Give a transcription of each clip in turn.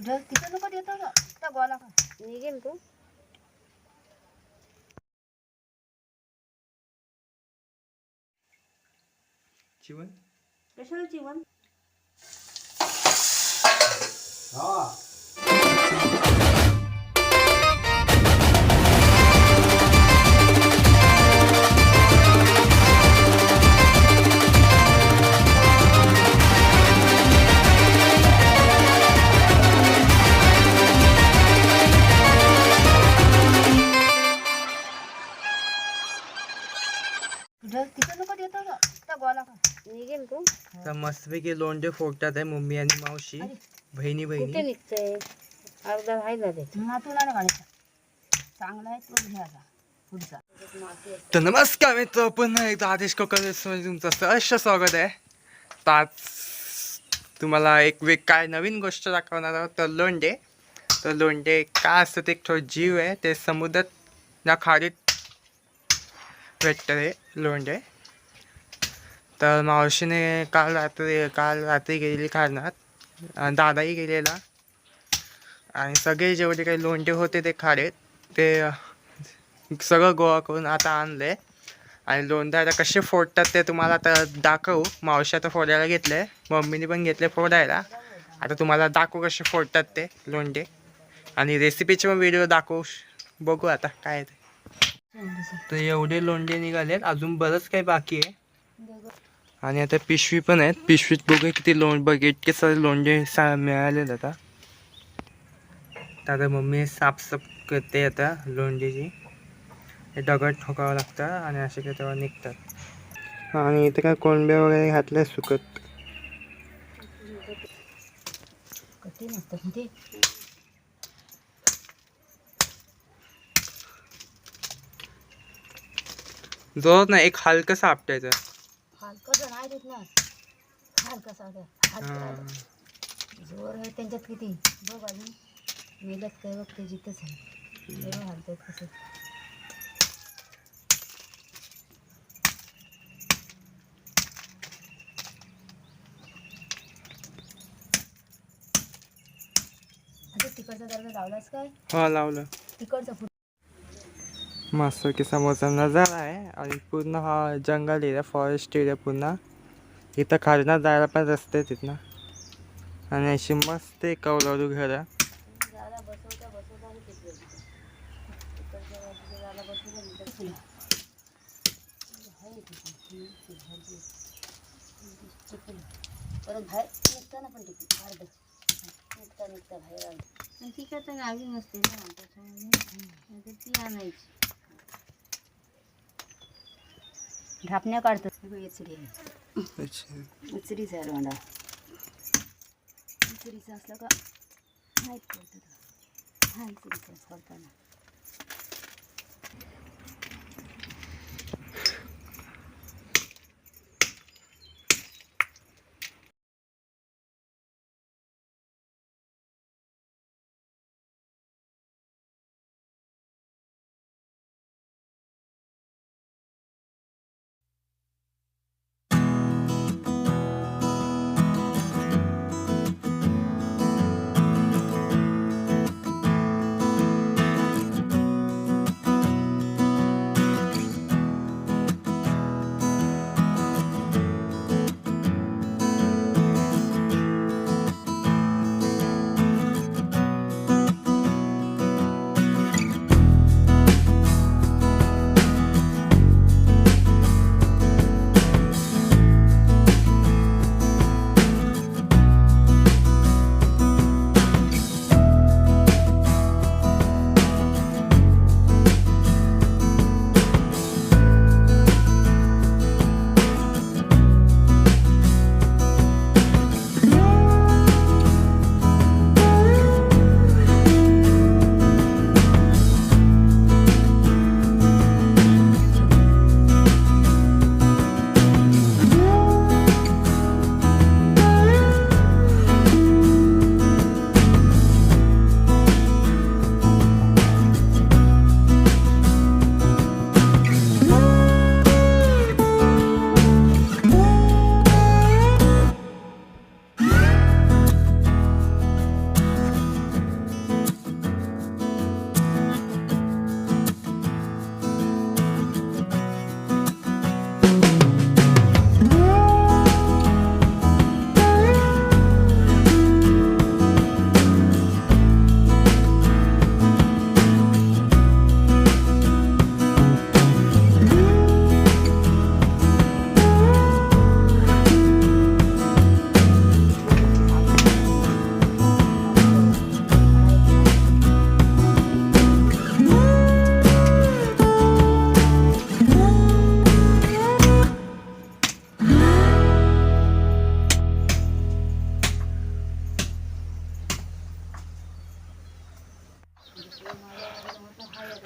तिथं नको देतो ना त्या गोला का निघेल तू जीवन कशाला जीवन तुझं तर मस्तपैकी लोंढे फोडतात आहे मम्मी आणि मावशी. बहिणी बहिणी. निघतंय अर्धा राहिला ते चांगला आहे घ्यायचा पुढचा. तर नमस्कार मित्र पुन्हा एकदा आदेश कोकण तुमचं सहर्ष स्वागत आहे. तर आज तुम्हाला एक वेग काय नवीन गोष्ट दाखवणार आहोत तर लोंढे तर लोंढे काय असतं ते एक थोडं जीव आहे ते समुद्रात या खाडीत भेटतं ते लोंढे तर मावशीने काल रात्री काल रात्री गेलेली खारणात दादाही गेलेला. आणि सगळे जेवढे काही लोंढे होते ते खाडेत ते सगळं गोळा करून आता आणले आणि लोंढे आता कसे फोडतात ते तुम्हाला आता दाखवू. मावशी आता फोडायला घेतले. मम्मीने पण घेतले फोडायला. आता तुम्हाला दाखवू कसे फोडतात ते लोंढे आणि रेसिपीचे पण व्हिडिओ दाखवू. बघू आता काय आहे ते. तर एवढे लोंढे निघालेत. अजून बरंच काही बाकी आहे. आणि आता पिशवी पण आहेत. पिशवीत बघू किती लोंड बघ इतके सारे लोंढे सा मिळालेत आता. आता मम्मी साफसाफ करते आता लोंढेची हे दगड ठोकावं लागतं आणि असे काही तेव्हा निघतात. आणि इथे काय कोणब्या वगैरे घातल्या सुकत. जोर ना एक हलकं आपटायचं ना हलकं हां. जोर आहे त्यांच्यात किती? बघ अजून काय बघ ते जिथंच आहे जेव्हा हलतात कसं आता तिकडचा दरवाजा लावलास काय? हो लावलं. तिकडचा फुट मस्त की समोरचा नजारा आहे आणि पूर्ण हा जंगल एरिया फॉरेस्ट एरिया पुन्हा इथं खालना जायला पण रस्ते आहेत तिथनं आणि अशी मस्त एक कौलारू घरं बसवता आहे तिथे. परत बाहेर निघताना पण टिकली अर्ध निघता निघता बाहेर आणि तर गावी नसते ना त्याच्यामुळे ती आणायची ढापण्या काढतात येचडी आहे उचरीचा आहे रोंडा उचरीचा असला का माहीत पडतं हा उचरीचा करताना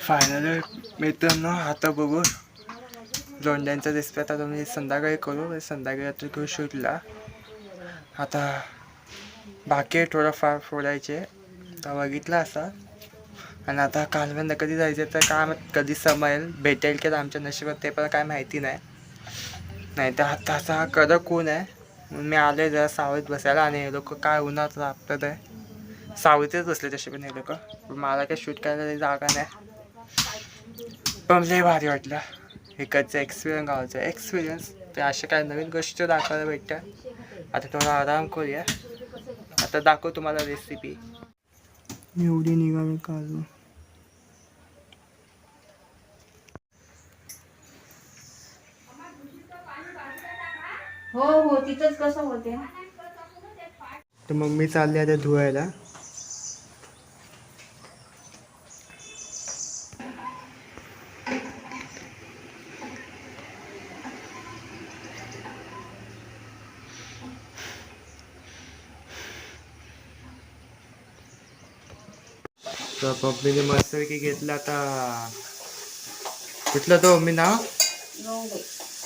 फायनल मित्रांनो आता बघू. लोंड्यांचा रेसिपी आता तुम्ही संध्याकाळी करू. संध्याकाळी आता घेऊ शूटला आता बाकी आहे थोडंफार फोडायचे. तर बघितलं असा. आणि आता कालवंद कधी जायचं तर काय कधी समजेल. भेटेल की आमच्या नशिबात ते पण काय माहिती नाही. नाही तर आता असा कडक कोण आहे. मी आले जरा सावलीत बसायला. आणि हे लोक काय उन्हात राबतात आहे. सावलीतच बसले तसे पण हे लोक. पण मला काही शूट करायला काही जागा नाही. पण लय भारी वाटलं इकडचं एक्सपिरियन्स गावाचं एक्सपिरियन्स ते अशा काय नवीन गोष्टी दाखवायला भेटतात आता थोडा आराम करूया आता दाखव तुम्हाला रेसिपी एवढी निघाली काजू हो हो तिथंच कसं होते? तर मम्मी चालली आता धुवायला. तर पप्पीने मस्तपैकी घेतला आता. कुठला तो मम्मी नाव? लोंढे.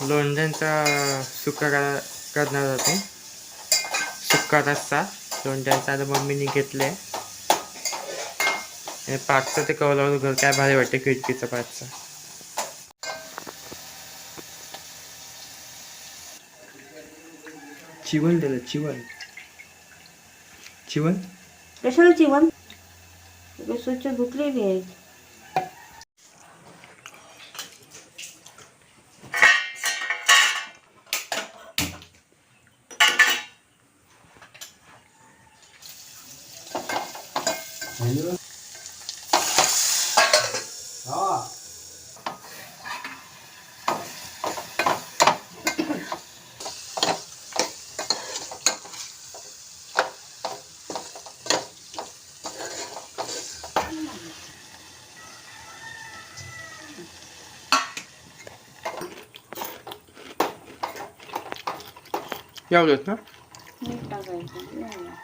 लोंढ्यांचा सुका करा- करणार होते. सुका रस्सा लोंढ्यांचा आता मम्मीने घेतले आणि पाचचं ते कवलावर घर काय भारी वाटते खिडकीचं पाचचं चिवण दिलं चिवण. चिवण? कशाला चिवण? सुचे गुटलेली आहेत 要给他。嗯，大概这样。